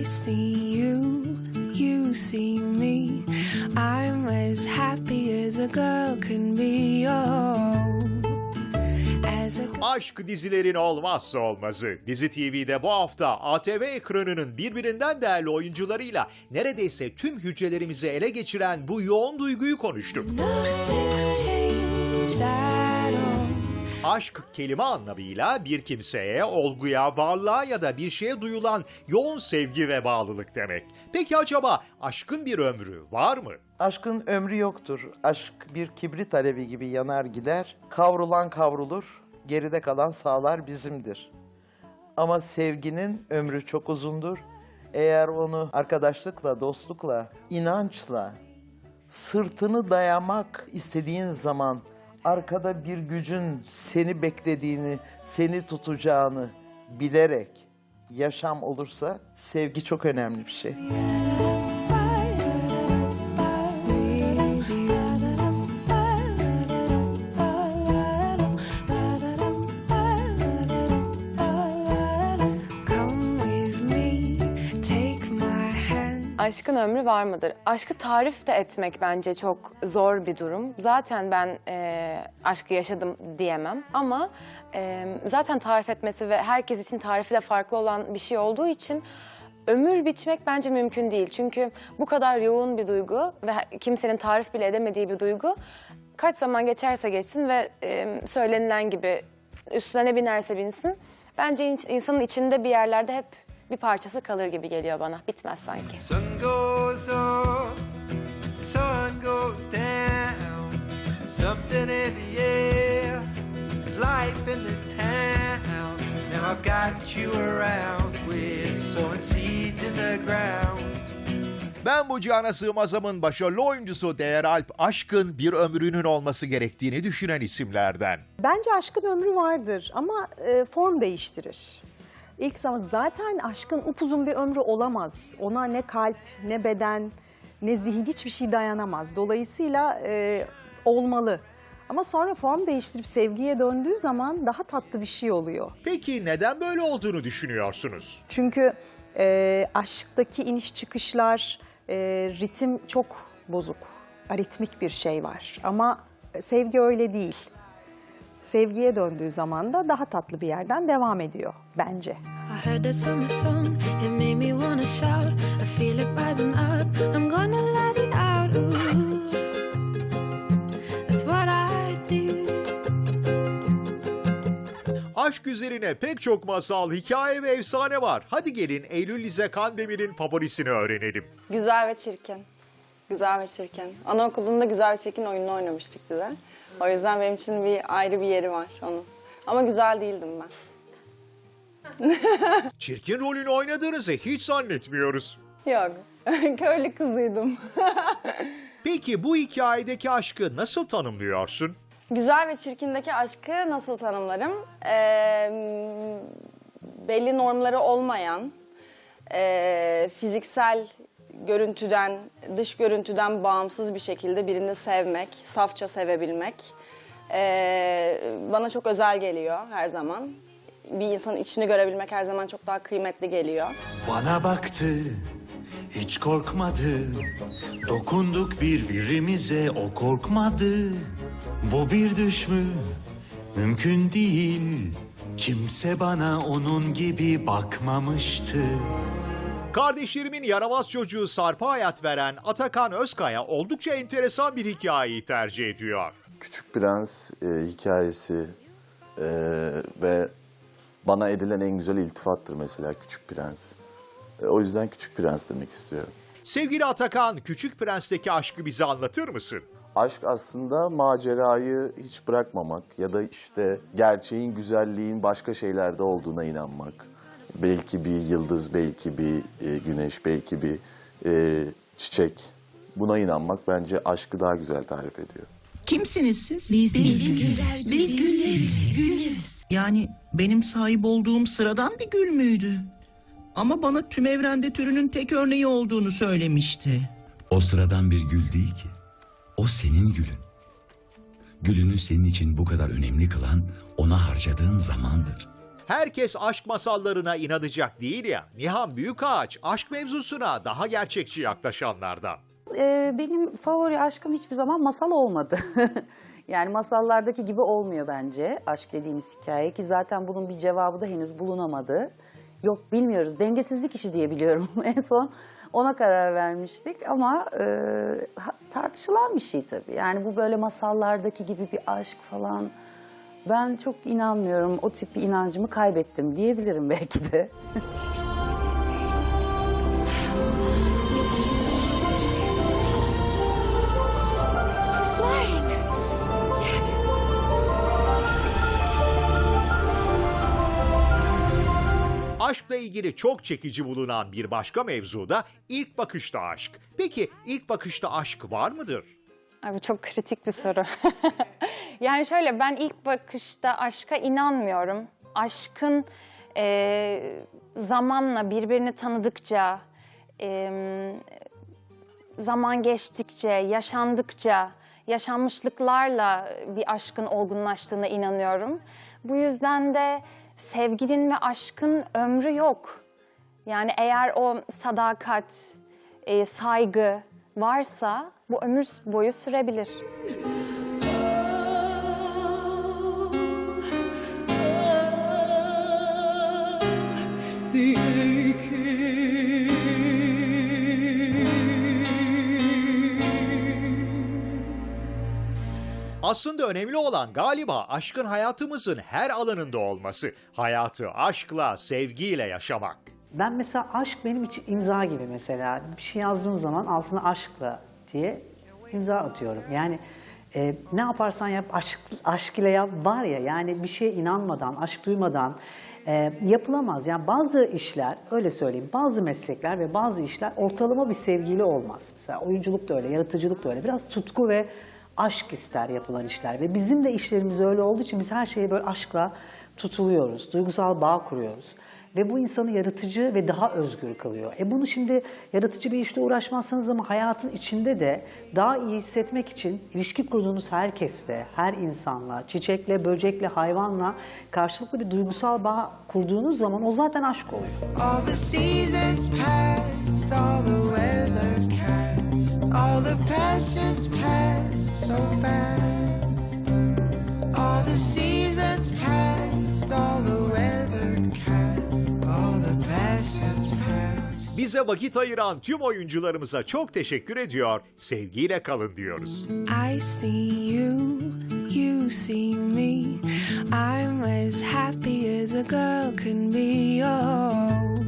I see you, you see me. I'm as happy as a girl can be. Oh, Aşk dizilerin olmazsa olmazı. Dizi TV'de bu hafta ATV ekranının birbirinden değerli oyuncularıyla neredeyse tüm hücrelerimizi ele geçiren bu yoğun duyguyu konuştuk. nothing's changed at all. Aşk kelime anlamıyla bir kimseye, olguya, varlığa ya da bir şeye duyulan yoğun sevgi ve bağlılık demek. Peki acaba aşkın bir ömrü var mı? Aşkın ömrü yoktur. Aşk bir kibrit alevi gibi yanar gider. Kavrulan kavrulur, geride kalan sağlar bizimdir. Ama sevginin ömrü çok uzundur. Eğer onu arkadaşlıkla, dostlukla, inançla, sırtını dayamak istediğin zaman arkada bir gücün seni beklediğini, seni tutacağını bilerek yaşam olursa sevgi çok önemli bir şey. Aşkın ömrü var mıdır? Aşkı tarif de etmek bence çok zor bir durum. Zaten ben e, aşkı yaşadım diyemem ama e, zaten tarif etmesi ve herkes için tarifi de farklı olan bir şey olduğu için ömür biçmek bence mümkün değil. Çünkü bu kadar yoğun bir duygu ve kimsenin tarif bile edemediği bir duygu kaç zaman geçerse geçsin ve e, söylenilen gibi üstüne ne binerse binsin. Bence in- insanın içinde bir yerlerde hep bir parçası kalır gibi geliyor bana. Bitmez sanki. Sun goes up, sun goes down. Something in the air, life in this town. Now I've got you around, we're sowing seeds in the ground. Ben bu Cihana Sığmazam'ın başarılı oyuncusu Değer Alp, aşkın bir ömrünün olması gerektiğini düşünen isimlerden. Bence aşkın ömrü vardır ama e, form değiştirir. İlk zaman zaten aşkın upuzun bir ömrü olamaz. Ona ne kalp, ne beden, ne zihin hiçbir şey dayanamaz. Dolayısıyla e, olmalı. Ama sonra form değiştirip sevgiye döndüğü zaman daha tatlı bir şey oluyor. Peki neden böyle olduğunu düşünüyorsunuz? Çünkü e, aşktaki iniş çıkışlar, e, ritim çok bozuk. Aritmik bir şey var. Ama sevgi öyle değil. Sevgiye döndüğü zaman da daha tatlı bir yerden devam ediyor bence. Aşk üzerine pek çok masal, hikaye ve efsane var. Hadi gelin Eylül Lize Kandemir'in favorisini öğrenelim. Güzel ve çirkin. Güzel ve çirkin. Anaokulunda güzel ve çirkin oyununu oynamıştık bize. O yüzden benim için bir ayrı bir yeri var onun. Ama güzel değildim ben. Çirkin rolünü oynadığınızı hiç zannetmiyoruz. Yok. Köylü kızıydım. Peki bu hikayedeki aşkı nasıl tanımlıyorsun? güzel ve çirkindeki aşkı nasıl tanımlarım? Ee, belli normları olmayan, ee, fiziksel görüntüden, dış görüntüden bağımsız bir şekilde birini sevmek, safça sevebilmek ee, bana çok özel geliyor her zaman. Bir insanın içini görebilmek her zaman çok daha kıymetli geliyor. Bana baktı, hiç korkmadı. Dokunduk birbirimize, o korkmadı. Bu bir düş mü? Mümkün değil. Kimse bana onun gibi bakmamıştı. Kardeşlerimin yaramaz çocuğu Sarp'a hayat veren Atakan Özkaya oldukça enteresan bir hikayeyi tercih ediyor. Küçük Prens e, hikayesi e, ve bana edilen en güzel iltifattır mesela Küçük Prens. E, o yüzden Küçük Prens demek istiyorum. Sevgili Atakan, Küçük Prens'teki aşkı bize anlatır mısın? Aşk aslında macerayı hiç bırakmamak ya da işte gerçeğin, güzelliğin başka şeylerde olduğuna inanmak. Belki bir yıldız, belki bir e, güneş, belki bir e, çiçek. Buna inanmak bence aşkı daha güzel tarif ediyor. Kimsiniz siz? Biz, biz, güller, biz gülleriz, gülleriz. Yani benim sahip olduğum sıradan bir gül müydü? Ama bana tüm evrende türünün tek örneği olduğunu söylemişti. O sıradan bir gül değil ki. O senin gülün. Gülünü senin için bu kadar önemli kılan ona harcadığın zamandır. Herkes aşk masallarına inanacak değil ya. Nihan Büyükağaç aşk mevzusuna daha gerçekçi yaklaşanlardan. Ee, benim favori aşkım hiçbir zaman masal olmadı. yani masallardaki gibi olmuyor bence aşk dediğimiz hikaye ki zaten bunun bir cevabı da henüz bulunamadı. Yok bilmiyoruz dengesizlik işi diye biliyorum en son ona karar vermiştik ama e, tartışılan bir şey tabii. Yani bu böyle masallardaki gibi bir aşk falan ben çok inanmıyorum o tip bir inancımı kaybettim diyebilirim belki de. Aşkla ilgili çok çekici bulunan bir başka mevzu da ilk bakışta aşk. Peki ilk bakışta aşk var mıdır? Abi çok kritik bir soru. yani şöyle ben ilk bakışta aşka inanmıyorum. Aşkın e, zamanla birbirini tanıdıkça, e, zaman geçtikçe, yaşandıkça, yaşanmışlıklarla bir aşkın olgunlaştığına inanıyorum. Bu yüzden de sevginin ve aşkın ömrü yok. Yani eğer o sadakat, e, saygı varsa bu ömür boyu sürebilir. Aslında önemli olan galiba aşkın hayatımızın her alanında olması. Hayatı aşkla, sevgiyle yaşamak. Ben mesela aşk benim için imza gibi mesela. Bir şey yazdığım zaman altına aşkla diye imza atıyorum. Yani e, ne yaparsan yap aşk, aşk ile yap var ya yani bir şeye inanmadan, aşk duymadan e, yapılamaz. Yani bazı işler öyle söyleyeyim bazı meslekler ve bazı işler ortalama bir sevgiyle olmaz. Mesela oyunculuk da öyle, yaratıcılık da öyle. Biraz tutku ve aşk ister yapılan işler ve bizim de işlerimiz öyle olduğu için biz her şeye böyle aşkla tutuluyoruz. Duygusal bağ kuruyoruz. Ve bu insanı yaratıcı ve daha özgür kılıyor. E bunu şimdi yaratıcı bir işte uğraşmazsanız ama hayatın içinde de daha iyi hissetmek için ilişki kurduğunuz herkesle, her insanla, çiçekle, böcekle, hayvanla karşılıklı bir duygusal bağ kurduğunuz zaman o zaten aşk oluyor. Bize vakit ayıran tüm oyuncularımıza çok teşekkür ediyor. Sevgiyle kalın diyoruz. I see you, you see me. I'm as happy as a girl can be. Oh,